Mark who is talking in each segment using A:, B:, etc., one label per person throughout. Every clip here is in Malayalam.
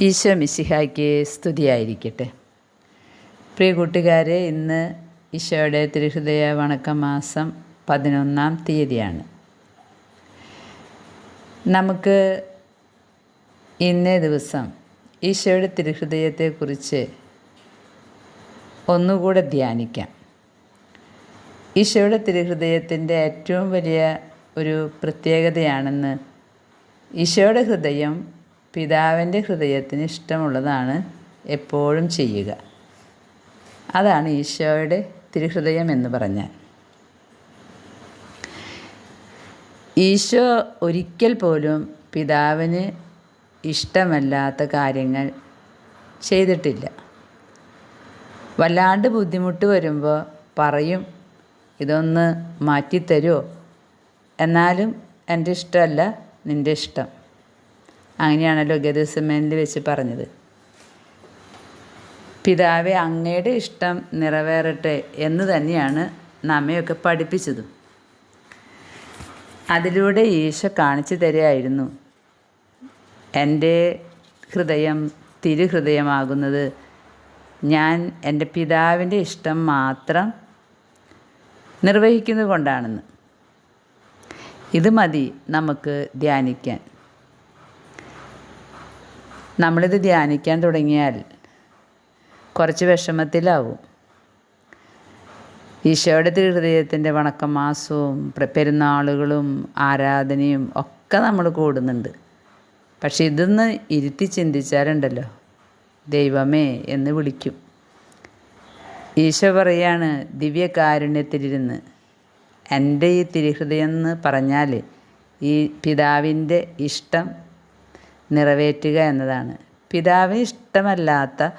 A: ഈശോ മിശിഹായ്ക്ക് സ്തുതിയായിരിക്കട്ടെ. പ്രിയ കൂട്ടുകാരെ ഇന്ന് ഈശോയുടെ തിരുഹൃദയ വണക്ക മാസം പതിനൊന്നാം തീയതിയാണ്. നമുക്ക് ഇന്നേ ദിവസം ഈശോയുടെ തിരുഹൃദയത്തെക്കുറിച്ച് ഒന്നുകൂടെ ധ്യാനിക്കാം. ഈശോയുടെ തിരുഹൃദയത്തിന്റെ ഏറ്റവും വലിയ ഒരു പ്രത്യേകതയാണെന്ന് ഈശോയുടെ ഹൃദയം പിതാവിന്റെ ഹൃദയത്തിന് ഇഷ്ടമുള്ളതാണ് എപ്പോഴും ചെയ്യുക. അതാണ് ഈശോയുടെ തിരുഹൃദയം എന്ന് പറഞ്ഞാൽ. ഈശോ ഒരിക്കൽ പോലും പിതാവിന് ഇഷ്ടമല്ലാത്ത കാര്യങ്ങൾ ചെയ്തിട്ടില്ല. വല്ലാണ്ട് ബുദ്ധിമുട്ട് വരുമ്പോൾ പറയും ഇതൊന്ന് മാറ്റിത്തരുമോ എന്നാലും എന്റെ ഇഷ്ടമല്ല നിന്റെ ഇഷ്ടം. അങ്ങനെയാണല്ലോ ഗതസമേനിൽ വെച്ച് പറഞ്ഞത്. പിതാവെ അങ്ങയുടെ ഇഷ്ടം നിറവേറട്ടെ എന്ന് തന്നെയാണ് നമ്മയൊക്കെ പഠിപ്പിച്ചതും. അതിലൂടെ ഈശോ കാണിച്ചു തരികയായിരുന്നു. എന്റെ ഹൃദയം തിരുഹൃദയമാകുന്നത് ഞാൻ എന്റെ പിതാവിന്റെ ഇഷ്ടം മാത്രം നിർവഹിക്കുന്നത് കൊണ്ടാണെന്ന്. ഇത് മതി നമുക്ക് ധ്യാനിക്കാൻ. നമ്മളിത് ധ്യാനിക്കാൻ തുടങ്ങിയാൽ കുറച്ച് വിഷമത്തിലാവും. ഈശോയുടെ തിരുഹൃദയത്തിന്റെ വണക്കമാസവും പെരുന്നാളുകളും ആരാധനയും ഒക്കെ നമ്മൾ കൂടുന്നുണ്ട്. പക്ഷെ ഇതൊന്ന് ഇരുത്തി ചിന്തിച്ചാലുണ്ടല്ലോ ദൈവമേ എന്ന് വിളിക്കും. ഈശോ പറയാണ് ദിവ്യകാരുണ്യത്തിലിരുന്ന്. എന്റെ ഈ തിരുഹൃദയം എന്ന് പറഞ്ഞാൽ ഈ പിതാവിന്റെ ഇഷ്ടം നിറവേറ്റുക എന്നതാണ്. പിതാവിന് ഇഷ്ടമല്ലാത്ത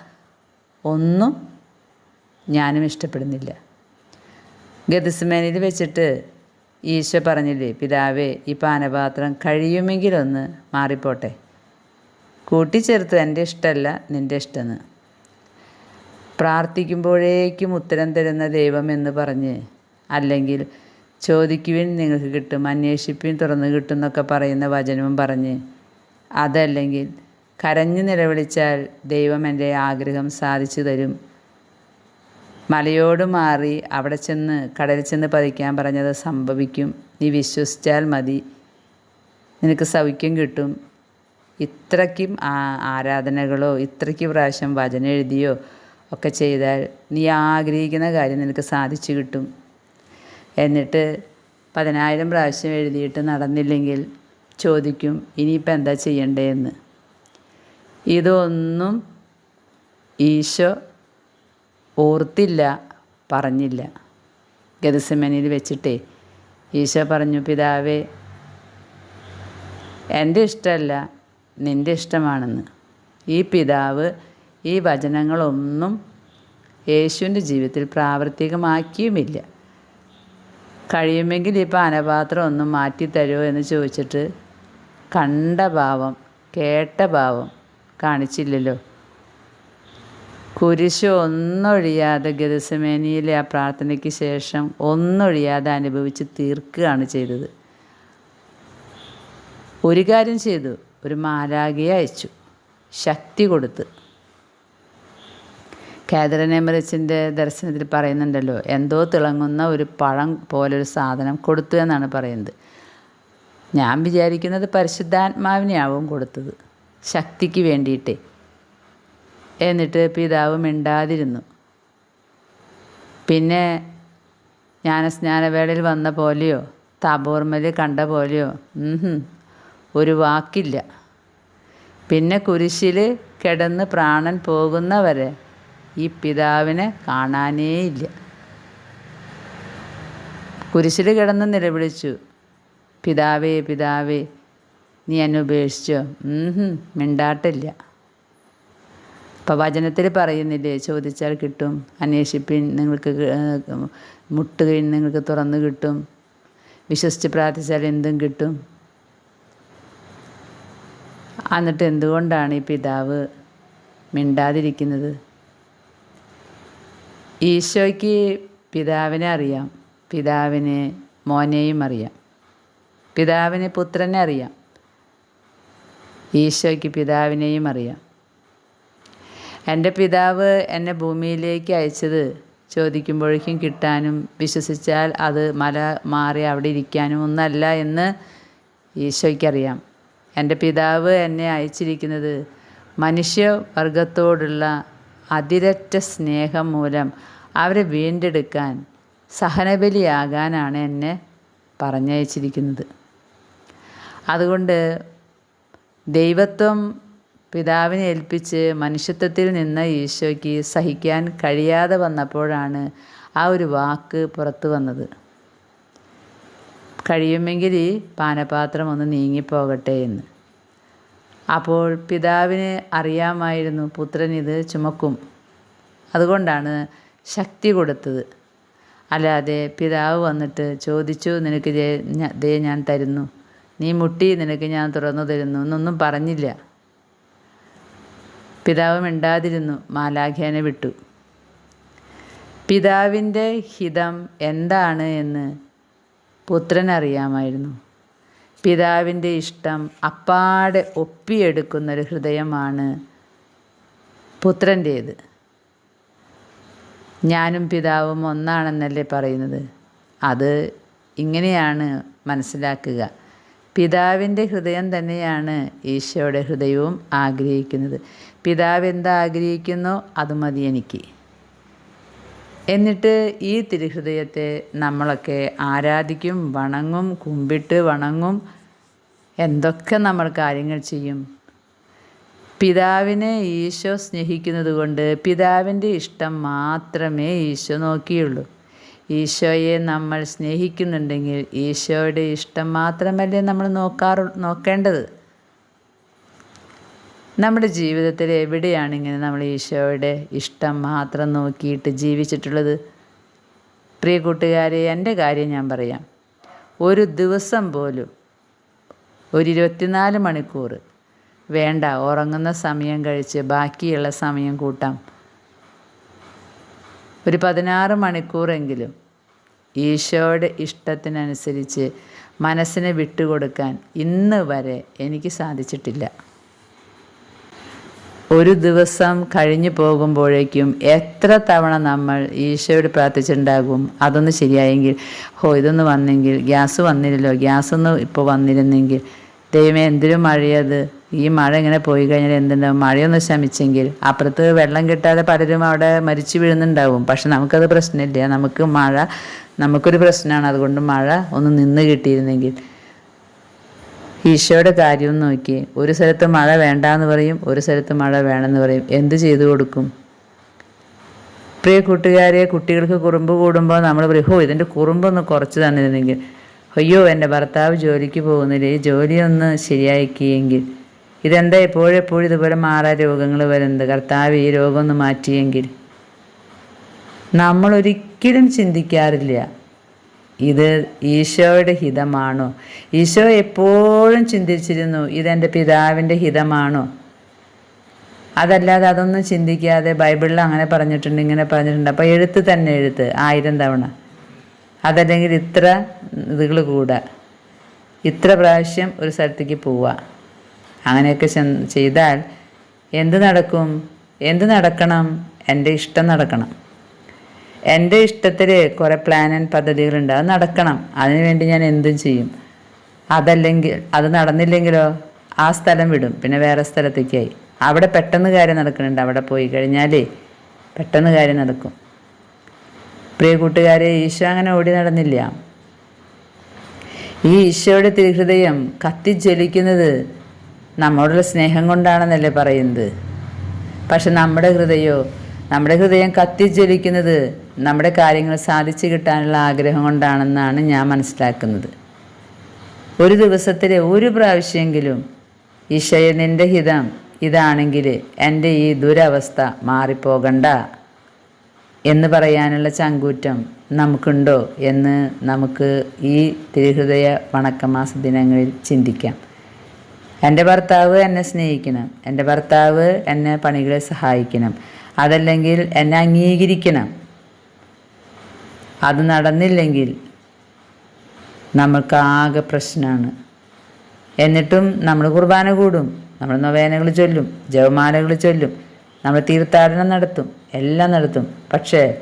A: ഒന്നും ഞാനും ഇഷ്ടപ്പെടുന്നില്ല. ഗതിസ്മേനിൽ വെച്ചിട്ട് ഈശോ പറഞ്ഞില്ലേ പിതാവേ ഈ പാനപാത്രം കഴിയുമെങ്കിലൊന്ന് മാറിപ്പോട്ടെ. കൂട്ടിച്ചേർത്ത് എന്റെ ഇഷ്ടമല്ല നിന്റെ ഇഷ്ടമെന്ന് പ്രാർത്ഥിക്കുമ്പോഴേക്കും ഉത്തരം തരുന്ന ദൈവം എന്ന് പറഞ്ഞ് അല്ലെങ്കിൽ ചോദിക്കുവിൻ നിങ്ങൾക്ക് കിട്ടും അന്വേഷിപ്പിൻ തുറന്നു കിട്ടും എന്നൊക്കെ പറയുന്ന വചനവും പറഞ്ഞ് അതല്ലെങ്കിൽ കരഞ്ഞു നിലവിളിച്ചാൽ ദൈവം എന്റെ ആഗ്രഹം സാധിച്ചു തരും. മലയോട് മാറി അവിടെ ചെന്ന് കടലിൽ ചെന്ന് പതിക്കാൻ പറഞ്ഞത് സംഭവിക്കും. നീ വിശ്വസിച്ചാൽ മതി. നിനക്ക് സൗഖ്യം കിട്ടും. ഇത്രയ്ക്കും ആരാധനകളോ ഇത്രയ്ക്ക് പ്രാവശ്യം വചന എഴുതിയോ ഒക്കെ ചെയ്താൽ നീ ആഗ്രഹിക്കുന്ന കാര്യം നിനക്ക് സാധിച്ചു കിട്ടും. എന്നിട്ട് പതിനായിരം പ്രാവശ്യം എഴുതിയിട്ട് നടന്നില്ലെങ്കിൽ ചോദിക്കും ഇനിയിപ്പോൾ എന്താ ചെയ്യണ്ടേന്ന്? ഇതൊന്നും ഈശോ ഓർത്തില്ല പറഞ്ഞില്ല. ഗതസമനിൽ വെച്ചിട്ടേ ഈശോ പറഞ്ഞു പിതാവേ എന്റെ ഇഷ്ടമല്ല നിന്റെ ഇഷ്ടമാണെന്ന്. ഈ പിതാവ് ഈ വചനങ്ങളൊന്നും യേശുവിന്റെ ജീവിതത്തിൽ പ്രാവർത്തികമാക്കിയുമില്ല. കഴിയുമെങ്കിൽ ഈ പാനപാത്രം ഒന്നും മാറ്റിത്തരുമോ എന്ന് ചോദിച്ചിട്ട് കണ്ട ഭാവം കേട്ട ഭാവം കാണിച്ചില്ലല്ലോ. കുരിശ് ഒന്നൊഴിയാതെ ഗതസമേനിയിലെ ആ പ്രാർത്ഥനയ്ക്ക് ശേഷം ഒന്നൊഴിയാതെ അനുഭവിച്ച് തീർക്കുകയാണ് ചെയ്തത്. ഒരു കാര്യം ചെയ്തു ഒരു മാലാകിയെ അയച്ചു ശക്തി കൊടുത്ത്. കാതറനെമറിച്ചിന്റെ ദർശനത്തിൽ പറയുന്നുണ്ടല്ലോ എന്തോ തിളങ്ങുന്ന ഒരു പഴം പോലൊരു സാധനം കൊടുത്തു എന്നാണ് പറയുന്നത്. ഞാൻ വിചാരിക്കുന്നത് പരിശുദ്ധാത്മാവിനെയാവും കൊടുത്തത്. ശക്തിക്ക് വേണ്ടിയിട്ടേ. എന്നിട്ട് പിതാവ് മിണ്ടാതിരുന്നു. പിന്നെ ജ്ഞാനസ്നാനവേളയിൽ വന്ന പോലെയോ താപോർമൽ കണ്ട പോലെയോ ഒരു വാക്കില്ല. പിന്നെ കുരിശിൽ കിടന്ന് പ്രാണൻ പോകുന്നവരെ ഈ പിതാവിനെ കാണാനേയില്ല. കുരിശിൽ കിടന്ന് നിലവിളിച്ചു. പിതാവേ പിതാവേ നീ എന്നെ ഉപേക്ഷിച്ചോ? മിണ്ടാട്ടില്ല. അപ്പം വചനത്തിൽ പറയുന്നില്ലേ ചോദിച്ചാൽ കിട്ടും അന്വേഷിപ്പിൻ നിങ്ങൾക്ക് മുട്ടുകയും നിങ്ങൾക്ക് തുറന്നു കിട്ടും വിശ്വസിച്ച് പ്രാർത്ഥിച്ചാൽ എന്തും കിട്ടും. എന്നിട്ട് എന്തുകൊണ്ടാണ് ഈ പിതാവ് മിണ്ടാതിരിക്കുന്നത്? ഈശോയ്ക്ക് പിതാവിനെ അറിയാം പിതാവിന് മോനെയും അറിയാം. പിതാവിന് പുത്രനെ അറിയാം. ഈശോയ്ക്ക് പിതാവിനെയും അറിയാം. എന്റെ പിതാവ് എന്നെ ഭൂമിയിലേക്ക് അയച്ചത് ചോദിക്കുമ്പോഴേക്കും കിട്ടാനും വിശ്വസിച്ചാൽ അത് മല മാറി അവിടെ ഇരിക്കാനും ഒന്നല്ല എന്ന് ഈശോയ്ക്കറിയാം. എന്റെ പിതാവ് എന്നെ അയച്ചിരിക്കുന്നത് മനുഷ്യവർഗത്തോടുള്ള അതിരറ്റ സ്നേഹം മൂലം അവരെ വീണ്ടെടുക്കാൻ സഹനബലിയാകാനാണ് എന്നെ പറഞ്ഞയച്ചിരിക്കുന്നത്. അതുകൊണ്ട് ദൈവത്വം പിതാവിനെ ഏൽപ്പിച്ച് മനുഷ്യത്വത്തിൽ നിന്ന് ഈശോയ്ക്ക് സഹിക്കാൻ കഴിയാതെ വന്നപ്പോഴാണ് ആ ഒരു വാക്ക് പുറത്തു വന്നത്. കഴിയുമെങ്കിൽ ഈ പാനപാത്രം ഒന്ന് നീങ്ങിപ്പോകട്ടെ എന്ന്. അപ്പോൾ പിതാവിനെ അറിയാമായിരുന്നു പുത്രൻ ഇത് ചുമക്കും. അതുകൊണ്ടാണ് ശക്തി കൊടുത്തത്. അല്ലാതെ പിതാവ് വന്നിട്ട് ചോദിച്ചു നിനക്ക് ദേ ഞാൻ തരുന്നു. നീ മുട്ടി നിനക്ക് ഞാൻ തുറന്നു തരുന്നു എന്നൊന്നും പറഞ്ഞില്ല. പിതാവ് മിണ്ടാതിരുന്നു മാലാഖ്യാനെ വിട്ടു. പിതാവിന്റെ ഹിതം എന്താണ് എന്ന് പുത്രൻ അറിയാമായിരുന്നു പിതാവിന്റെ ഇഷ്ടം അപ്പാടെ ഒപ്പിയെടുക്കുന്നൊരു ഹൃദയമാണ് പുത്രന്റേത്. ഞാനും പിതാവും ഒന്നാണെന്നല്ലേ പറയുന്നത്. അത് ഇങ്ങനെയാണ് മനസ്സിലാക്കുക. പിതാവിന്റെ ഹൃദയം തന്നെയാണ് ഈശോയുടെ ഹൃദയവും ആഗ്രഹിക്കുന്നത്. പിതാവ് എന്താ ആഗ്രഹിക്കുന്നോ? അത് മതി എനിക്ക്. എന്നിട്ട് ഈ തിരുഹൃദയത്തെ നമ്മളൊക്കെ ആരാധിക്കും വണങ്ങും കുമ്പിട്ട് വണങ്ങും. എന്തൊക്കെ നമ്മൾ കാര്യങ്ങൾ ചെയ്യും? പിതാവിനെ ഈശോ സ്നേഹിക്കുന്നത് കൊണ്ട് പിതാവിന്റെ ഇഷ്ടം മാത്രമേ ഈശോ നോക്കിയുള്ളൂ. ഈശോയെ നമ്മൾ സ്നേഹിക്കുന്നുണ്ടെങ്കിൽ ഈശോയുടെ ഇഷ്ടം മാത്രമല്ലേ നമ്മൾ നോക്കാറു നോക്കേണ്ടത്? നമ്മുടെ ജീവിതത്തിൽ എവിടെയാണ് ഇങ്ങനെ നമ്മൾ ഈശോയുടെ ഇഷ്ടം മാത്രം നോക്കിയിട്ട് ജീവിച്ചിട്ടുള്ളത്? പ്രിയ കൂട്ടുകാരെ എന്റെ കാര്യം ഞാൻ പറയാം. ഒരു ദിവസം പോലും ഒരു ഇരുപത്തിനാല് മണിക്കൂർ വേണ്ട ഉറങ്ങുന്ന സമയം കഴിച്ച് ബാക്കിയുള്ള സമയം കൂട്ടാം. ഒരു പതിനാറ് മണിക്കൂറെങ്കിലും ഈശോയുടെ ഇഷ്ടത്തിനനുസരിച്ച് മനസ്സിനെ വിട്ടുകൊടുക്കാൻ ഇന്ന് വരെ എനിക്ക് സാധിച്ചിട്ടില്ല. ഒരു ദിവസം കഴിഞ്ഞു പോകുമ്പോഴേക്കും എത്ര തവണ നമ്മൾ ഈശോയോട് പ്രാർത്ഥിച്ചിട്ടുണ്ടാകും? അതൊന്ന് ശരിയായെങ്കിൽ ഹോ ഇതൊന്ന് വന്നെങ്കിൽ ഗ്യാസ് വന്നില്ലല്ലോ ഗ്യാസ് ഒന്ന് ഇപ്പോൾ വന്നിരുന്നെങ്കിൽ ദൈവമേ എന്തിനും മഴയത് ഈ മഴ ഇങ്ങനെ പോയി കഴിഞ്ഞാൽ എന്തുണ്ടാവും? മഴയൊന്ന് ശമിച്ചെങ്കിൽ അപ്പുറത്ത് വെള്ളം കിട്ടാതെ പലരും അവിടെ മരിച്ചു വീഴുന്നുണ്ടാവും. പക്ഷെ നമുക്കത് പ്രശ്നമില്ല. നമുക്ക് മഴ നമുക്കൊരു പ്രശ്നമാണ്. അതുകൊണ്ട് മഴ ഒന്ന് നിന്ന് കിട്ടിയിരുന്നെങ്കിൽ. ഈശോയുടെ കാര്യം നോക്കി. ഒരു സ്ഥലത്ത് മഴ വേണ്ടാന്ന് പറയും ഒരു സ്ഥലത്ത് മഴ വേണമെന്ന് പറയും. എന്ത് ചെയ്തു കൊടുക്കും? പ്രിയ കൂട്ടുകാരെ കുട്ടികൾക്ക് കുറുമ്പ് കൂടുമ്പോൾ നമ്മൾ പറയും ഹോ ഇതിന്റെ കുറുമ്പൊന്ന് കുറച്ച് തന്നിരുന്നെങ്കിൽ. അയ്യോ എന്റെ ഭർത്താവ് ജോലിക്ക് പോകുന്നില്ല ഈ ജോലി ഒന്ന് ശരിയാക്കിയെങ്കിൽ. ഇതെന്താ എപ്പോഴെപ്പോഴും ഇതുപോലെ മാറാ രോഗങ്ങൾ വരുന്നത്? കർത്താവ് ഈ രോഗം ഒന്ന് മാറ്റിയെങ്കിൽ. നമ്മൾ ഒരിക്കലും ചിന്തിക്കാറില്ല. ഇത് ഈശോയുടെ ഹിതമാണോ? ഈശോ എപ്പോഴും ചിന്തിച്ചിരുന്നു ഇതെന്റെ പിതാവിന്റെ ഹിതമാണോ? അതല്ലാതെ അതൊന്നും ചിന്തിക്കാതെ ബൈബിളിൽ അങ്ങനെ പറഞ്ഞിട്ടുണ്ട് ഇങ്ങനെ പറഞ്ഞിട്ടുണ്ട്. അപ്പോൾ എഴുത്ത് തന്നെ എഴുത്ത് ആയിരം തവണ. അതല്ലെങ്കിൽ ഇത്ര ഇതുകൾ കൂടുക ഇത്ര പ്രാവശ്യം ഒരു സ്ഥലത്തേക്ക് പോവുക അങ്ങനെയൊക്കെ ചെയ്താൽ എന്ത് നടക്കും? എന്ത് നടക്കണം? എന്റെ ഇഷ്ടം നടക്കണം. എന്റെ ഇഷ്ടത്തിൽ കുറേ പ്ലാൻ ആൻഡ് പദ്ധതികളുണ്ട്. അത് നടക്കണം. അതിനുവേണ്ടി ഞാൻ എന്തും ചെയ്യും. അതല്ലെങ്കിൽ അത് നടന്നില്ലെങ്കിലോ ആ സ്ഥലം വിടും. പിന്നെ വേറെ സ്ഥലത്തേക്കായി. അവിടെ പെട്ടെന്ന് കാര്യം നടക്കുന്നുണ്ട്. അവിടെ പോയി കഴിഞ്ഞാലേ പെട്ടെന്ന് കാര്യം നടക്കും. പ്രിയ കൂട്ടുകാരെ ഈശോ അങ്ങനെ ഓടി നടന്നില്ല. ഈ ഈശോയുടെ തിരുഹൃദയം കത്തിജ്വലിക്കുന്നത് നമ്മോടുള്ള സ്നേഹം കൊണ്ടാണെന്നല്ലേ പറയുന്നത്? പക്ഷെ നമ്മുടെ ഹൃദയോ നമ്മുടെ ഹൃദയം കത്തിജ്വലിക്കുന്നത് നമ്മുടെ കാര്യങ്ങൾ സാധിച്ചു കിട്ടാനുള്ള ആഗ്രഹം കൊണ്ടാണെന്നാണ് ഞാൻ മനസ്സിലാക്കുന്നത്. ഒരു ദിവസത്തിലെ ഒരു പ്രാവശ്യമെങ്കിലും ഈശോയെ നിന്റെ ഹിതം ഇതാണെങ്കിൽ എന്റെ ഈ ദുരവസ്ഥ മാറിപ്പോകണ്ട എന്ന് പറയാനുള്ള ചങ്കൂറ്റം നമുക്കുണ്ടോ എന്ന് നമുക്ക് ഈ തിരുഹൃദയ വണക്കമാസ ദിനങ്ങളിൽ ചിന്തിക്കാം. എന്റെ ഭർത്താവ് എന്നെ സ്നേഹിക്കണം. എന്റെ ഭർത്താവ് എന്നെ പണികളെ സഹായിക്കണം. അതല്ലെങ്കിൽ എന്നെ അംഗീകരിക്കണം. അത് നടന്നില്ലെങ്കിൽ നമ്മൾക്ക് ആകെ പ്രശ്നമാണ്. എന്നിട്ടും നമ്മൾ കുർബാന കൂടും. നമ്മൾ നൊവേനകൾ ചൊല്ലും. ജവമാലകൾ ചൊല്ലും. നമ്മൾ തീർത്ഥാടനം നടത്തും. എല്ലാം നടത്തും. പക്ഷേ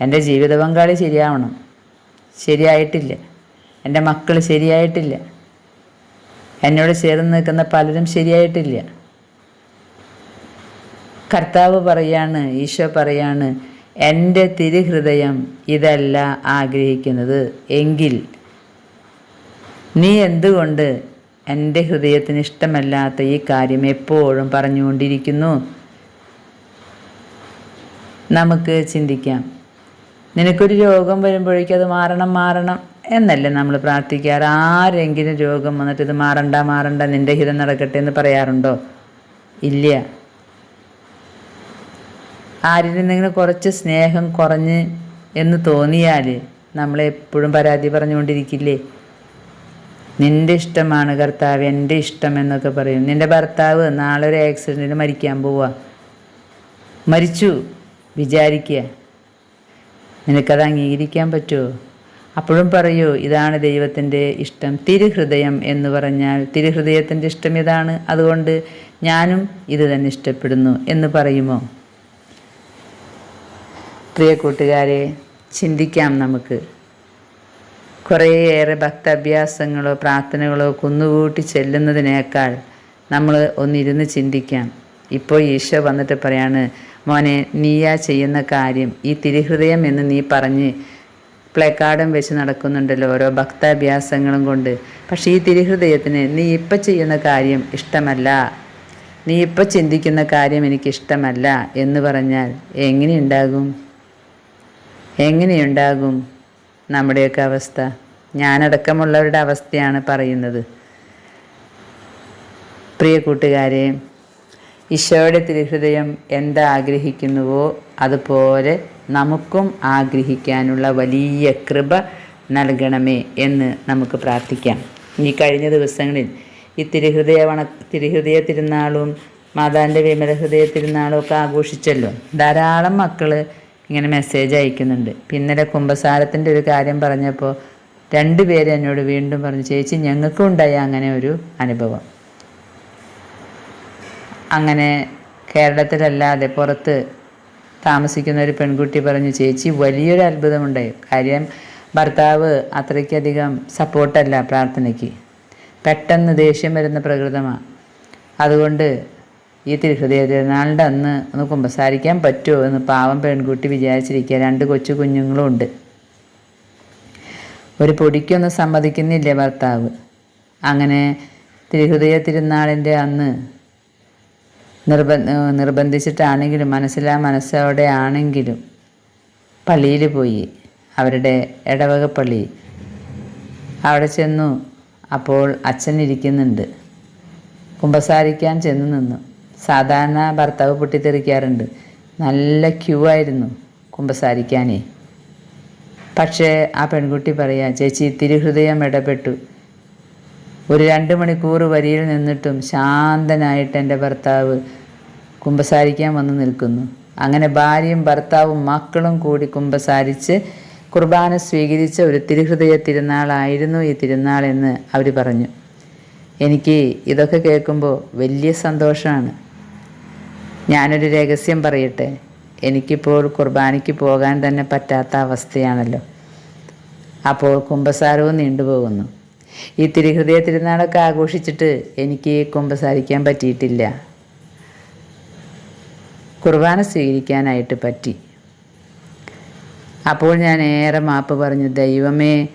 A: എന്റെ ജീവിത പങ്കാളി ശരിയാവണം. ശരിയായിട്ടില്ല. എന്റെ മക്കൾ ശരിയായിട്ടില്ല. എന്നോട് ചേർന്ന് നിൽക്കുന്ന പലരും ശരിയായിട്ടില്ല. കർത്താവ് പറയാണ് ഈശോ പറയാണ് എന്റെ തിരുഹൃദയം ഇതല്ല ആഗ്രഹിക്കുന്നത്. എങ്കിൽ നീ എന്തുകൊണ്ട് എന്റെ ഹൃദയത്തിന് ഇഷ്ടമല്ലാത്ത ഈ കാര്യം എപ്പോഴും പറഞ്ഞുകൊണ്ടിരിക്കുന്നു? നമുക്ക് ചിന്തിക്കാം. നിനക്കൊരു രോഗം വരുമ്പോഴേക്കും അത് മാറണം മാറണം. എന്നല്ലേ നമ്മൾ പ്രാർത്ഥിക്കാറ്? ആരെങ്കിലും രോഗം വന്നിട്ട് ഇത് മാറണ്ട മാറണ്ട നിന്റെ ഹിതം നടക്കട്ടെ എന്ന് പറയാറുണ്ടോ? ഇല്ല. ആരിൽ നിന്നെങ്കിലും കുറച്ച് സ്നേഹം കുറഞ്ഞ് എന്ന് തോന്നിയാൽ നമ്മളെപ്പോഴും പരാതി പറഞ്ഞുകൊണ്ടിരിക്കില്ലേ? നിന്റെ ഇഷ്ടമാണ് കർത്താവ് എന്റെ ഇഷ്ടം എന്നൊക്കെ പറയും. നിന്റെ ഭർത്താവ് നാളെ ഒരു ആക്സിഡന്റിൽ മരിക്കാൻ പോവുക മരിച്ചു. വിചാരിക്കുക. നിനക്കത് അംഗീകരിക്കാൻ പറ്റുമോ അപ്പോഴും പറയൂ ഇതാണ് ദൈവത്തിന്റെ ഇഷ്ടം. തിരുഹൃദയം എന്ന് പറഞ്ഞാൽ തിരുഹൃദയത്തിന്റെ ഇഷ്ടം ഇതാണ്. അതുകൊണ്ട് ഞാനും ഇത് തന്നെ ഇഷ്ടപ്പെടുന്നു എന്ന് പറയുമോ? പ്രിയ കൂട്ടുകാരെ ചിന്തിക്കാം നമുക്ക്. കുറേയേറെ ഭക്താഭ്യാസങ്ങളോ പ്രാർത്ഥനകളോ കുന്നുകൂട്ടി ചെല്ലുന്നതിനേക്കാൾ നമ്മൾ ഒന്നിരുന്ന് ചിന്തിക്കാം. ഇപ്പോൾ ഈശോ വന്നിട്ട് പറയാണ് മോനെ നീയാ ചെയ്യുന്ന കാര്യം ഈ തിരുഹൃദയം എന്ന് നീ പറഞ്ഞ് പ്ലേക്കാർഡും വെച്ച് നടക്കുന്നുണ്ടല്ലോ ഓരോ ഭക്താഭ്യാസങ്ങളും കൊണ്ട്. പക്ഷേ ഈ തിരുഹൃദയത്തിന് നീ ഇപ്പം ചെയ്യുന്ന കാര്യം ഇഷ്ടമല്ല. നീ ഇപ്പം ചിന്തിക്കുന്ന കാര്യം എനിക്കിഷ്ടമല്ല എന്ന് പറഞ്ഞാൽ എങ്ങനെയുണ്ടാകും എങ്ങനെയുണ്ടാകും നമ്മുടെയൊക്കെ അവസ്ഥ? ഞാനടക്കമുള്ളവരുടെ അവസ്ഥയാണ് പറയുന്നത്. പ്രിയ കൂട്ടുകാരെ ഈശോയുടെ തിരുഹൃദയം എന്താ ആഗ്രഹിക്കുന്നുവോ അതുപോലെ നമുക്കും ആഗ്രഹിക്കാനുള്ള വലിയ കൃപ നൽകണമേ എന്ന് നമുക്ക് പ്രാർത്ഥിക്കാം. ഈ കഴിഞ്ഞ ദിവസങ്ങളിൽ ഈ തിരുഹൃദയ വണ തിരുഹൃദയ തിരുനാളും മാതാവിന്റെ വിമലഹൃദയ തിരുനാളും ഒക്കെ ആഘോഷിച്ചല്ലോ. ധാരാളം മക്കൾ ഇങ്ങനെ മെസ്സേജ് അയക്കുന്നുണ്ട്. പിന്നലെ കുംഭസാരത്തിന്റെ ഒരു കാര്യം പറഞ്ഞപ്പോൾ രണ്ടുപേര് എന്നോട് വീണ്ടും പറഞ്ഞു ചേച്ചി ഞങ്ങൾക്കും ഉണ്ടായ അങ്ങനെ ഒരു അനുഭവം. അങ്ങനെ കേരളത്തിലല്ലാതെ പുറത്ത് താമസിക്കുന്ന ഒരു പെൺകുട്ടി പറഞ്ഞു ചേച്ചി വലിയൊരു അത്ഭുതമുണ്ടായി കാര്യം ഭർത്താവ് അത്രയ്ക്കധികം സപ്പോർട്ടല്ല പ്രാർത്ഥനയ്ക്ക്. പെട്ടെന്ന് ദേഷ്യം വരുന്ന പ്രകൃതമാണ് അതുകൊണ്ട് ഈ തിരുഹൃദയ തിരുനാളിന്റെ അന്ന് ഒന്ന് കുമ്പസാരിക്കാൻ പറ്റുമോ എന്ന് പാവം പെൺകുട്ടി വിചാരിച്ചിരിക്കുക. രണ്ട് കൊച്ചു കുഞ്ഞുങ്ങളും ഉണ്ട്. ഒരു പൊടിക്കൊന്നും സമ്മതിക്കുന്നില്ല ഭർത്താവ്? അങ്ങനെ തിരുഹൃദയ തിരുനാളിന്റെ അന്ന് നിർബന്ധ നിർബന്ധിച്ചിട്ടാണെങ്കിലും മനസ്സിലാ മനസ്സോടെ ആണെങ്കിലും പള്ളിയിൽ പോയി അവരുടെ ഇടവക പള്ളി അവിടെ ചെന്നു. അപ്പോൾ അച്ഛൻ ഇരിക്കുന്നുണ്ട്. കുമ്പസാരിക്കാൻ ചെന്ന് നിന്നു. സാധാരണ ഭർത്താവ് പൊട്ടിത്തെറിക്കാറുണ്ട്. നല്ല ക്യൂ ആയിരുന്നു കുമ്പസാരിക്കാനേ. പക്ഷേ ആ പെൺകുട്ടി പറയാ ചേച്ചി തിരുഹൃദയം ഇടപെട്ടു. ഒരു രണ്ട് മണിക്കൂർ വരിയിൽ നിന്നിട്ടും ശാന്തനായിട്ട് എന്റെ ഭർത്താവ് കുമ്പസാരിക്കാൻ വന്ന് നിൽക്കുന്നു. അങ്ങനെ ഭാര്യയും ഭർത്താവും മക്കളും കൂടി കുമ്പസാരിച്ച് കുർബാന സ്വീകരിച്ച ഒരു തിരുഹൃദയ തിരുനാളായിരുന്നു ഈ തിരുനാൾ എന്ന് അവർ പറഞ്ഞു. എനിക്ക് ഇതൊക്കെ കേൾക്കുമ്പോൾ വലിയ സന്തോഷമാണ്. ഞാനൊരു രഹസ്യം പറയട്ടെ? എനിക്കിപ്പോൾ കുർബാനയ്ക്ക് പോകാൻ തന്നെ പറ്റാത്ത അവസ്ഥയാണല്ലോ. അപ്പോൾ കുംഭസാരവും നീണ്ടുപോകുന്നു. ഈ തിരുഹൃദയ തിരുനാളൊക്കെ ആഘോഷിച്ചിട്ട് എനിക്ക് കുമ്പസാരിക്കാൻ പറ്റിയിട്ടില്ല. കുർബാന സ്വീകരിക്കാനായിട്ട് പറ്റി. അപ്പോൾ ഞാൻ ഏറെ മാപ്പ് പറഞ്ഞു ദൈവമേ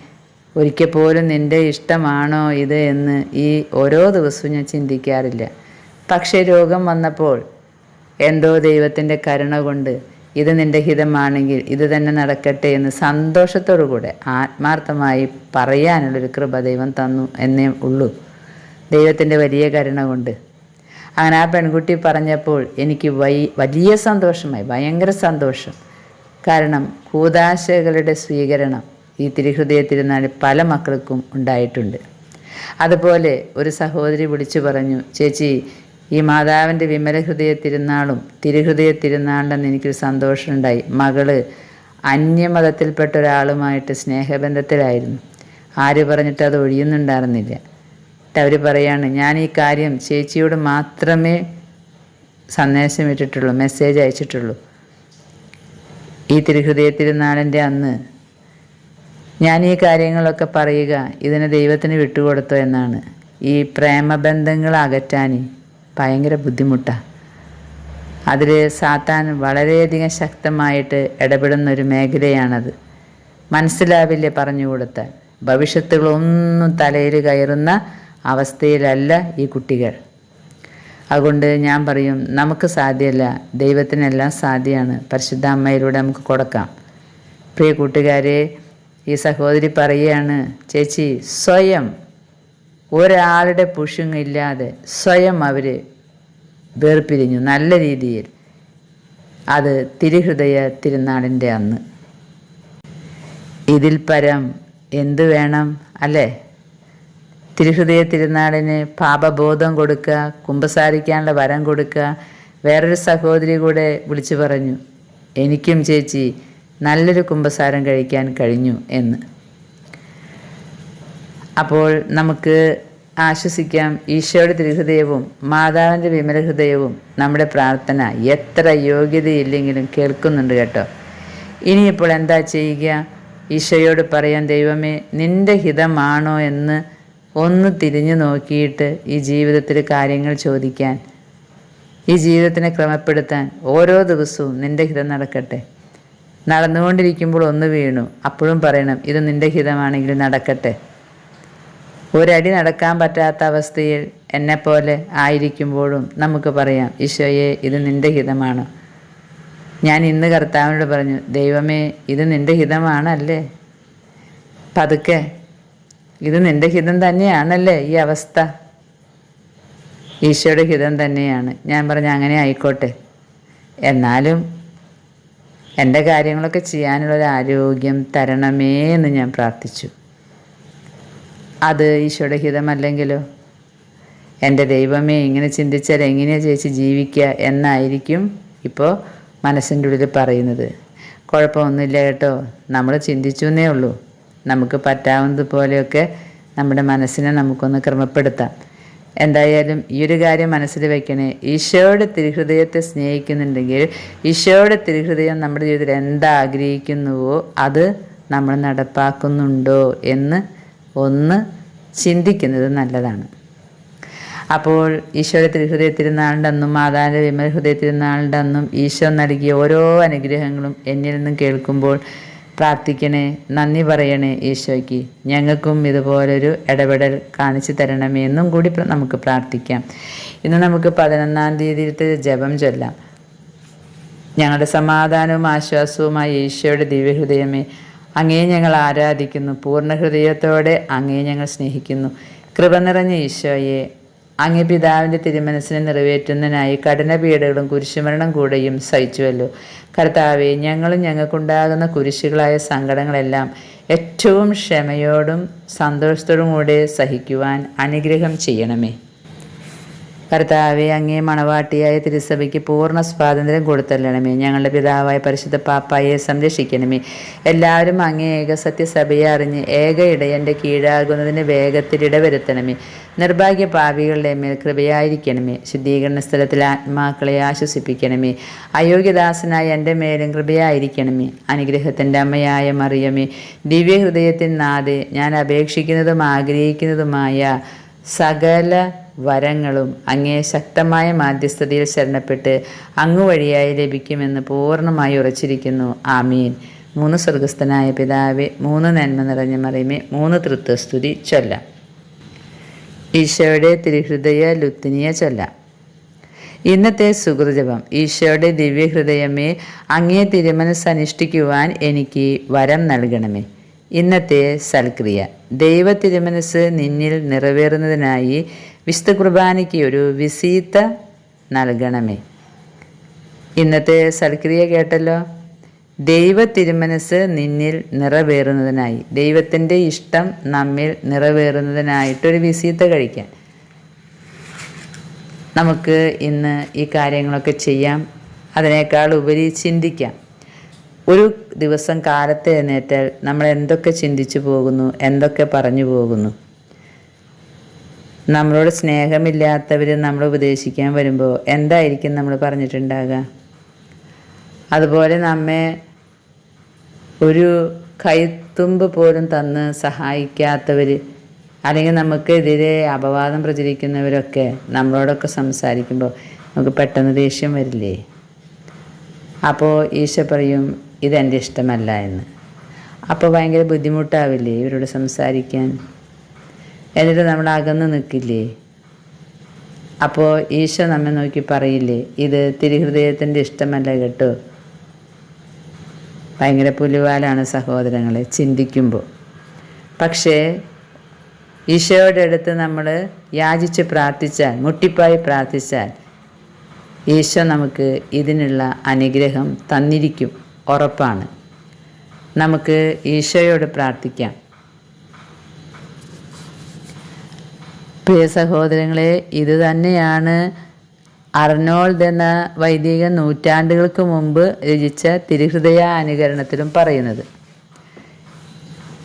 A: ഒരിക്കൽ പോലും നിന്റെ ഇഷ്ടമാണോ ഇത് എന്ന് ഈ ഓരോ ദിവസവും ഞാൻ ചിന്തിക്കാറില്ല. പക്ഷേ രോഗം വന്നപ്പോൾ എന്തോ ദൈവത്തിന്റെ കരുണ കൊണ്ട് ഇത് നിന്റെ ഹിതമാണെങ്കിൽ ഇത് തന്നെ നടക്കട്ടെ എന്ന് സന്തോഷത്തോടു കൂടെ ആത്മാർത്ഥമായി പറയാനുള്ളൊരു കൃപ ദൈവം തന്നു എന്നേ ഉള്ളൂ. ദൈവത്തിന്റെ വലിയ കരുണ കൊണ്ട്. അങ്ങനെ ആ പെൺകുട്ടി പറഞ്ഞപ്പോൾ എനിക്ക് വൈ വലിയ സന്തോഷമായി ഭയങ്കര സന്തോഷം. കാരണം കൂതാശകളുടെ സ്വീകരണം ഈ തിരുഹൃദയ തിരുനാളിൽ പല മക്കൾക്കും ഉണ്ടായിട്ടുണ്ട്. അതുപോലെ ഒരു സഹോദരി വിളിച്ചു പറഞ്ഞു ചേച്ചി ഈ മാതാവിന്റെ വിമല ഹൃദയ തിരുനാളും തിരുഹൃദയ തിരുനാളിലെന്ന് എനിക്കൊരു സന്തോഷമുണ്ടായി. മകൾ അന്യമതത്തിൽപ്പെട്ട ഒരാളുമായിട്ട് സ്നേഹബന്ധത്തിലായിരുന്നു. ആര് പറഞ്ഞിട്ട് അത് ഒഴിയുന്നുണ്ടായിരുന്നില്ല. അവർ പറയാണ് ഞാൻ ഈ കാര്യം ചേച്ചിയോട് മാത്രമേ സന്ദേശം ഇട്ടിട്ടുള്ളൂ മെസ്സേജ് അയച്ചിട്ടുള്ളൂ. ഈ തിരുഹൃദയ തിരുനാളിന്റെ അന്ന് ഞാൻ ഈ കാര്യങ്ങളൊക്കെ പറയുക ഇതിനെ ദൈവത്തിന് വിട്ടുകൊടുത്തു എന്നാണ്. ഈ പ്രേമബന്ധങ്ങൾ അകറ്റാൻ ഭയങ്കര ബുദ്ധിമുട്ടാണ് അതിൽ സാത്താൻ വളരെയധികം ശക്തമായിട്ട് ഇടപെടുന്ന ഒരു മേഖലയാണത്. മനസ്സിലാവില്ല പറഞ്ഞു കൊടുത്താൽ ഭവിഷ്യത്തുകളൊന്നും തലയിൽ കയറുന്ന അവസ്ഥയിലല്ല ഈ കുട്ടികൾ. അതുകൊണ്ട് ഞാൻ പറയും നമുക്ക് സാധ്യമല്ല ദൈവത്തിനെല്ലാം സാധ്യമാണ് പരിശുദ്ധ അമ്മയിലൂടെ നമുക്ക് കൊടുക്കാം. പ്രിയ കൂട്ടുകാരെ ഈ സഹോദരി പറയുകയാണ് ചേച്ചി സ്വയം ഒരാളുടെ പുഷിങ് ഇല്ലാതെ സ്വയം അവർ വേർപിരിഞ്ഞു. നല്ല രീതിയിൽ. അത് തിരുഹൃദയ തിരുനാളിന്റെ അന്ന്. ഇതിൽ പരം എന്തു വേണം അല്ലേ? തിരുഹൃദയ തിരുനാളിന് പാപബോധം കൊടുക്കുക കുമ്പസാരിക്കാനുള്ള വരം കൊടുക്കുക. വേറൊരു സഹോദരി കൂടെ വിളിച്ചു പറഞ്ഞു എനിക്കും ചേച്ചി നല്ലൊരു കുമ്പസാരം കഴിക്കാൻ കഴിഞ്ഞു എന്ന്. അപ്പോൾ നമുക്ക് ആശ്വസിക്കാം ഈശോയുടെ തിരുഹൃദയവും മാതാവിന്റെ വിമല ഹൃദയവും നമ്മുടെ പ്രാർത്ഥന. എത്ര യോഗ്യതയില്ലെങ്കിലും കേൾക്കുന്നുണ്ട് കേട്ടോ. ഇനിയിപ്പോൾ എന്താ ചെയ്യുക? ഈശോയോട് പറയാൻ ദൈവമേ നിന്റെ ഹിതമാണോ എന്ന് ഒന്ന് തിരിഞ്ഞു നോക്കിയിട്ട് ഈ ജീവിതത്തിൽ കാര്യങ്ങൾ ചോദിക്കാൻ ഈ ജീവിതത്തിനെ ക്രമപ്പെടുത്താൻ ഓരോ ദിവസവും നിന്റെ ഹിതം നടക്കട്ടെ. നടന്നുകൊണ്ടിരിക്കുമ്പോൾ ഒന്ന് വീണു. അപ്പോഴും പറയണം ഇത് നിന്റെ ഹിതമാണെങ്കിൽ നടക്കട്ടെ. ഒരടി നടക്കാൻ പറ്റാത്ത അവസ്ഥയിൽ എന്നെപ്പോലെ ആയിരിക്കുമ്പോഴും നമുക്ക് പറയാം ഈശോയെ ഇത് നിന്റെ ഹിതമാണ്. ഞാൻ ഇന്ന് കർത്താവിനോട് പറഞ്ഞു ദൈവമേ ഇത് നിന്റെ ഹിതമാണല്ലേ? പതുക്കെ. ഇത് നിന്റെ ഹിതം തന്നെയാണല്ലേ ഈ അവസ്ഥ? ഈശോയുടെ ഹിതം തന്നെയാണ്. ഞാൻ പറഞ്ഞു അങ്ങനെ ആയിക്കോട്ടെ. എന്നാലും എന്റെ കാര്യങ്ങളൊക്കെ ചെയ്യാനുള്ളൊരു ആരോഗ്യം തരണമേ എന്ന് ഞാൻ പ്രാർത്ഥിച്ചു. അത് ഈശോയുടെ ഹിതമല്ലെങ്കിലോ? എന്റെ ദൈവമേ ഇങ്ങനെ ചിന്തിച്ചാൽ എങ്ങനെയാണ് ചേച്ചി ജീവിക്കുക എന്നായിരിക്കും ഇപ്പോൾ മനസ്സിന്റെ ഉള്ളിൽ പറയുന്നത്. കുഴപ്പമൊന്നുമില്ല കേട്ടോ. നമ്മൾ ചിന്തിച്ചു എന്നേ ഉള്ളൂ. നമുക്ക് പറ്റാവുന്നത് പോലെയൊക്കെ നമ്മുടെ മനസ്സിനെ നമുക്കൊന്ന് ക്രമപ്പെടുത്താം. എന്തായാലും ഈ ഒരു കാര്യം മനസ്സിൽ വെക്കണേ. ഈശോയുടെ തിരുഹൃദയത്തെ സ്നേഹിക്കുന്നുണ്ടെങ്കിൽ ഈശോയുടെ തിരുഹൃദയം നമ്മുടെ ജീവിതത്തിൽ എന്താഗ്രഹിക്കുന്നുവോ അത് നമ്മൾ നടപ്പാക്കുന്നുണ്ടോ എന്ന് ഒന്ന് ചിന്തിക്കുന്നത് നല്ലതാണ്. അപ്പോൾ ഈശോയുടെ തിരുഹൃദയ തിരുനാളിന്റെ അന്നും മാതാവിന്റെ വിമല ഹൃദയ അന്നും ഈശോ നൽകിയ ഓരോ അനുഗ്രഹങ്ങളും എന്നിൽ നിന്നും കേൾക്കുമ്പോൾ പ്രാർത്ഥിക്കണേ നന്ദി പറയണേ ഈശോയ്ക്ക്. ഞങ്ങൾക്കും ഇതുപോലൊരു ഇടപെടൽ കാണിച്ചു തരണമേ എന്നും കൂടി നമുക്ക് പ്രാർത്ഥിക്കാം. ഇന്ന് നമുക്ക് പതിനൊന്നാം തീയതിയിലത്തെ ജപം ചൊല്ലാം. ഞങ്ങളുടെ സമാധാനവും ആശ്വാസവുമായി ഈശോയുടെ ദിവ്യഹൃദയമേ അങ്ങേ ഞങ്ങൾ ആരാധിക്കുന്നു. പൂർണ ഹൃദയത്തോടെ അങ്ങേ ഞങ്ങൾ സ്നേഹിക്കുന്നു. കൃപ നിറഞ്ഞ ഈശോയെ അങ്ങേ പിതാവിന്റെ തിരുമനസ്സിനെ നിറവേറ്റുന്നതിനായി കഠിനപീഡകളും കുരിശുമരണം കൂടെയും സഹിച്ചുവല്ലോ. കർത്താവെ ഞങ്ങളും ഞങ്ങൾക്കുണ്ടാകുന്ന കുരിശുകളായ സങ്കടങ്ങളെല്ലാം ഏറ്റവും ക്ഷമയോടും സന്തോഷത്തോടും കൂടെ സഹിക്കുവാൻ അനുഗ്രഹം ചെയ്യണമേ. കർത്താവെ അങ്ങേ മണവാട്ടിയായ തിരുസഭയ്ക്ക് പൂർണ സ്വാതന്ത്ര്യം കൊടുത്തല്ലണമേ ഞങ്ങളുടെ പിതാവായ പരിശുദ്ധ പാപ്പായെ സംരക്ഷിക്കണമേ. എല്ലാവരും അങ്ങേ ഏക സത്യസഭയെ അറിഞ്ഞ് ഏക ഇടയന്റെ കീഴാകുന്നതിന് വേഗത്തിൽ ഇടവരുത്തണമേ. നിർഭാഗ്യ പാപികളുടെ മേൽ കൃപയായിരിക്കണമേ. ശുദ്ധീകരണ സ്ഥലത്തിൽ ആത്മാക്കളെ ആശ്വസിപ്പിക്കണമേ. അയോഗ്യദാസനായ എന്റെ മേലും കൃപയായിരിക്കണമേ. അനുഗ്രഹത്തിന്റെ അമ്മയായ മറിയമേ ദിവ്യഹൃദയത്തിൻ നാഥെ ഞാൻ അപേക്ഷിക്കുന്നതും ആഗ്രഹിക്കുന്നതുമായ സകല വരങ്ങളും അങ്ങേ ശക്തമായ മാധ്യസ്ഥതയിൽ ശരണപ്പെട്ട് അങ്ങ് വഴിയായി ലഭിക്കുമെന്ന് പൂർണമായി ഉറച്ചിരിക്കുന്നു. ആമീൻ. മൂന്ന് സ്വർഗസ്ഥനായ പിതാവെ മൂന്ന് നന്മ നിറഞ്ഞ മറിയമേ മൂന്ന് തൃത്വസ്തുതി ചൊല്ലാം. ഈശോയുടെ തിരുഹൃദയ ലുത്തിനിയ ചൊല്ലാം. ഇന്നത്തെ സുഹൃജപം ഈശോയുടെ ദിവ്യഹൃദയമേ അങ്ങേ തിരുമനസ് അനുഷ്ഠിക്കുവാൻ എനിക്ക് വരം നൽകണമേ. ഇന്നത്തെ സൽക്രിയ ദൈവ തിരുമനസ് നിന്നിൽ നിറവേറുന്നതിനായി വിശുദ്ധ കുർബാനയ്ക്ക് ഒരു വിസീത്ത നൽകണമേ. ഇന്നത്തെ സൽക്രിയ കേട്ടല്ലോ. ദൈവ തിരുമനസ് നിന്നിൽ നിറവേറുന്നതിനായി ദൈവത്തിന്റെ ഇഷ്ടം നമ്മിൽ നിറവേറുന്നതിനായിട്ടൊരു വിസീത്ത കഴിക്കാൻ. നമുക്ക് ഇന്ന് ഈ കാര്യങ്ങളൊക്കെ ചെയ്യാം. അതിനേക്കാൾ ഉപരി ചിന്തിക്കാം. ഒരു ദിവസം കാലത്തെ എഴുന്നേറ്റാൽ നമ്മൾ എന്തൊക്കെ ചിന്തിച്ചു പോകുന്നു? എന്തൊക്കെ പറഞ്ഞു പോകുന്നു? നമ്മളോട് സ്നേഹമില്ലാത്തവർ നമ്മൾ ഉപദേശിക്കാൻ വരുമ്പോൾ എന്തായിരിക്കും നമ്മൾ പറഞ്ഞിട്ടുണ്ടാകുക അതുപോലെ നമ്മെ ഒരു കൈത്തുമ്പ് പോലും തന്ന് സഹായിക്കാത്തവർ അല്ലെങ്കിൽ നമുക്കെതിരെ അപവാദം പ്രചരിക്കുന്നവരൊക്കെ നമ്മളോടൊക്കെ സംസാരിക്കുമ്പോൾ നമുക്ക് പെട്ടെന്ന് ദേഷ്യം വരില്ലേ? അപ്പോൾ ഈശോ പറയും ഇതെന്റെ ഇഷ്ടമല്ല എന്ന്. അപ്പോൾ ഭയങ്കര ബുദ്ധിമുട്ടാവില്ലേ ഇവരോട് സംസാരിക്കാൻ? എന്നിട്ട് നമ്മൾ അകന്ന് നിൽക്കില്ലേ? അപ്പോൾ ഈശോ നമ്മെ നോക്കി പറയില്ലേ ഇത് തിരുഹൃദയത്തിന്റെ ഇഷ്ടമല്ല കേട്ടോ. ഭയങ്കര പുലിവാലാണ് സഹോദരങ്ങളെ ചിന്തിക്കുമ്പോൾ. പക്ഷേ ഈശോയുടെ അടുത്ത് നമ്മൾ യാചിച്ച് പ്രാർത്ഥിച്ചാൽ മുട്ടിപ്പായി പ്രാർത്ഥിച്ചാൽ ഈശോ നമുക്ക് ഇതിനുള്ള അനുഗ്രഹം തന്നിരിക്കും ഉറപ്പാണ്. നമുക്ക് ഈശോയോട് പ്രാർത്ഥിക്കാം. പ്രിയ സഹോദരങ്ങളെ ഇത് തന്നെയാണ് അർണോൾഡ് എന്ന വൈദിക നൂറ്റാണ്ടുകൾക്ക് മുമ്പ് രചിച്ച തിരുഹൃദയ അനുകരണത്തിലും പറയുന്നത്.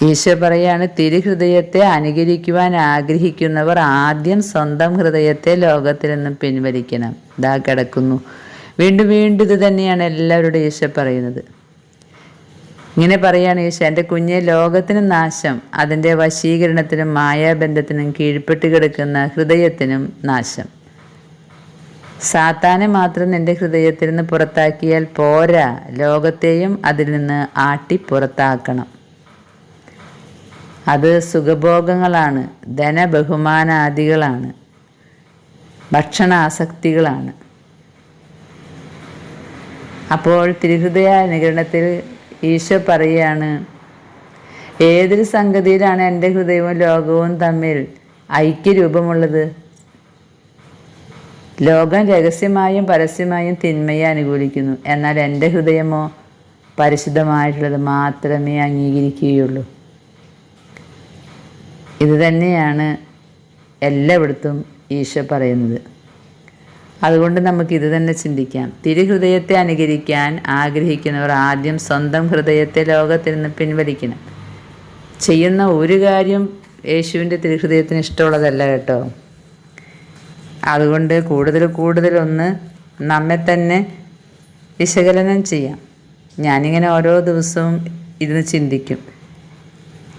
A: ഈശോ പറയാണ് തിരുഹൃദയത്തെ അനുകരിക്കുവാൻ ആഗ്രഹിക്കുന്നവർ ആദ്യം സ്വന്തം ഹൃദയത്തെ ലോകത്തിൽ നിന്നും പിൻവലിക്കണം. ഇതാ കിടക്കുന്നു. വീണ്ടും വീണ്ടും ഇത് തന്നെയാണ് എല്ലാവരുടെ ഈശോ പറയുന്നത്. ഇങ്ങനെ പറയാണ് ഈശോ എന്റെ കുഞ്ഞെ ലോകത്തിന് നാശം അതിന്റെ വശീകരണത്തിനും മായാബന്ധത്തിനും കീഴ്പ്പെട്ട് കിടക്കുന്ന ഹൃദയത്തിനും നാശം. സാത്താനെ മാത്രം നിന്റെ ഹൃദയത്തിൽ നിന്ന് പുറത്താക്കിയാൽ പോരാ ലോകത്തെയും അതിൽ നിന്ന് ആട്ടി പുറത്താക്കണം. അത് സുഖഭോഗങ്ങളാണ് ധനബഹുമാനാദികളാണ് ഭക്ഷണാസക്തികളാണ്. അപ്പോൾ തിരുഹൃദയ അനുകരണത്തിൽ ഈശോ പറയുകയാണ് ഏതൊരു സംഗതിയിലാണ് എന്റെ ഹൃദയവും ലോകവും തമ്മിൽ ഐക്യരൂപമുള്ളത്? ലോകം രഹസ്യമായും പരസ്യമായും തിന്മയെ അനുകൂലിക്കുന്നു. എന്നാൽ എന്റെ ഹൃദയമോ പരിശുദ്ധമായിട്ടുള്ളത് മാത്രമേ അംഗീകരിക്കുകയുള്ളൂ. ഇത് തന്നെയാണ് എല്ലായിടത്തും ഈശോ പറയുന്നത്. അതുകൊണ്ട് നമുക്ക് ഇത് തന്നെ ചിന്തിക്കാം. തിരുഹൃദയത്തെ അനുകരിക്കാൻ ആഗ്രഹിക്കുന്നവർ ആദ്യം സ്വന്തം ഹൃദയത്തെ ലോകത്തിൽ നിന്ന് പിൻവലിക്കണം. ചെയ്യുന്ന ഒരു കാര്യം യേശുവിന്റെ തിരുഹൃദയത്തിന് ഇഷ്ടമുള്ളതല്ല കേട്ടോ. അതുകൊണ്ട് കൂടുതൽ കൂടുതലൊന്ന് നമ്മെ തന്നെ വിശകലനം ചെയ്യാം. ഞാനിങ്ങനെ ഓരോ ദിവസവും ഇരുന്ന് ചിന്തിക്കും.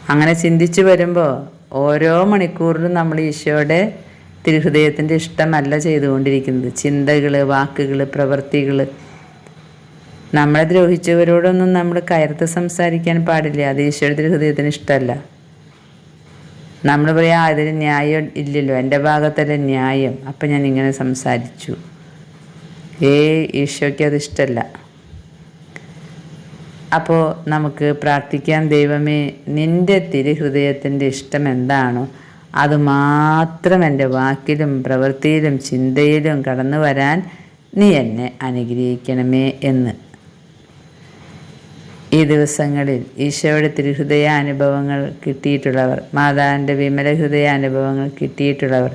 A: അങ്ങനെ ചിന്തിച്ചു വരുമ്പോൾ ഓരോ മണിക്കൂറിലും നമ്മൾ ഈശോയുടെ തിരുഹൃദയത്തിന്റെ ഇഷ്ടമല്ല ചെയ്തുകൊണ്ടിരിക്കുന്നത്. ചിന്തകൾ വാക്കുകൾ പ്രവൃത്തികൾ നമ്മളെ ദ്രോഹിച്ചവരോടൊന്നും നമ്മൾ കയർത്ത് സംസാരിക്കാൻ പാടില്ല. അത് ഈശ്വര തിരുഹൃദയത്തിന് ഇഷ്ടമല്ല. നമ്മൾ പറയാം അതിന് ന്യായം ഇല്ലല്ലോ. എന്റെ ഭാഗത്തല്ല ന്യായം. അപ്പം ഞാൻ ഇങ്ങനെ സംസാരിച്ചു. ഏ ഈശോയ്ക്ക് അത് ഇഷ്ടമല്ല. അപ്പോൾ നമുക്ക് പ്രാർത്ഥിക്കാൻ ദൈവമേ നിന്റെ തിരുഹൃദയത്തിന്റെ ഇഷ്ടം എന്താണോ അത് മാത്രം എന്റെ വാക്കിലും പ്രവൃത്തിയിലും ചിന്തയിലും കടന്നു വരാൻ നീ എന്നെ അനുഗ്രഹിക്കണമേ എന്ന്. ഈ ദിവസങ്ങളിൽ ഈശോയുടെ തിരുഹൃദയ അനുഭവങ്ങൾ കിട്ടിയിട്ടുള്ളവർ മാതാവിന്റെ വിമല ഹൃദയ അനുഭവങ്ങൾ കിട്ടിയിട്ടുള്ളവർ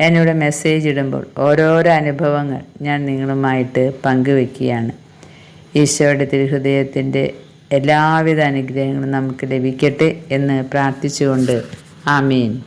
A: എന്നോട് മെസ്സേജ് ഇടുമ്പോൾ ഓരോരോ അനുഭവങ്ങൾ ഞാൻ നിങ്ങളുമായിട്ട് പങ്കുവെക്കുകയാണ്. ഈശോയുടെ തിരുഹൃദയത്തിന്റെ എല്ലാവിധ അനുഗ്രഹങ്ങളും നമുക്ക് ലഭിക്കട്ടെ എന്ന് പ്രാർത്ഥിച്ചുകൊണ്ട് ആമീൻ.